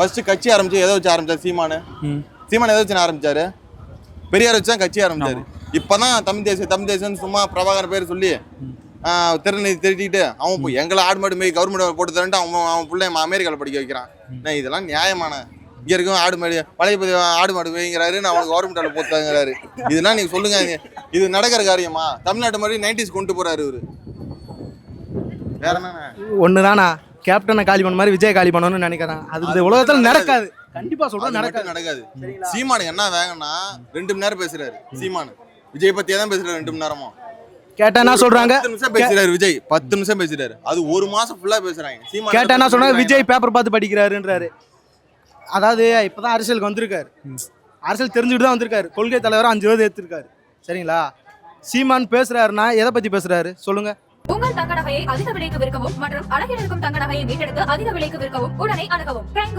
First கட்சி ஆரம்பிச்சு எதை வச்சு ஆரம்பிச்சாரு? சீமானு. சீமான் எதை வச்சு ஆரம்பிச்சாரு? பெரியார் வச்சு தான் கட்சி ஆரம்பிச்சாரு. இப்பதான் தமிழ் தேசியம் தமிழ் தேசியம்னு சும்மா பிரபாகர் பேர் சொல்லி ஆஹ், திருநீதி திருட்டிட்டு அவன் எங்களை ஆடு மாடு மேய் கவர்மெண்ட் போட்டு தரன்ட்டு அவன் அவன் பிள்ளை அமெரிக்காவில் படிக்க வைக்கிறான். நான் இதெல்லாம் நியாயமான. இங்க இருக்கும் ஆடு மாடு பழைய பதிவு ஆடு மாடு மேய்ங்கிறாரு நான் அவனுக்கு கவர்மெண்ட் போட்டாங்கிறாரு இதெல்லாம் நீங்க சொல்லுங்க. இது நடக்கிற காரியமா? தமிழ்நாட்டு மாதிரி நைன்டிஸ் கொண்டு போறாரு இவரு. வேற என்ன ஒன்று தானா கேப்டனை காலி பண்ண மாதிரி விஜய் காலி பண்ணணும்னு நினைக்கிறேன். அது உலகத்தில் நடக்காது. கண்டிப்பா சொல்றேன் மட்டும் நடக்காது. நடக்காது. சீமானுக்கு என்ன வேகம்னா ரெண்டு மணி நேரம் பேசுறாரு. சீமானு. விஜய் பத்தியே தான் பேசுறாரு ரெண்டு மணி நேரமும். கேட்டா என்ன சொல்றாங்க? பத்து நிமிஷம் பேசுறாரு விஜய். பத்து நிமிஷம் பேசுறாரு. அது ஒரு மாசம் ஃபுல்லா பேசுறாங்க. சீமான் கேட்டா என்ன சொல்றாங்க. விஜய் பேப்பர் பார்த்து படிக்கிறாருன்றாரு. அதாவது இப்பதான் அரசியலுக்கு வந்திருக்காரு. அரசியல் தெரிஞ்சுட்டு தான் வந்திருக்காரு. கொள்கை தலைவர் அஞ்சு பேர் ஏற்றிருக்காரு சரிங்களா? சீமான் பேசுறாருன்னா எதை பத்தி பேசுறாரு? சொல்லுங்க. உங்கள் தங்க நகையை அதிக விலைக்கு விற்கவும் மற்றும் அழகில் இருக்கும் தங்க நகையை மீட்டெடுத்து அதிக விலைக்கு விற்கவும் உடனே அணுகவும். ஹப்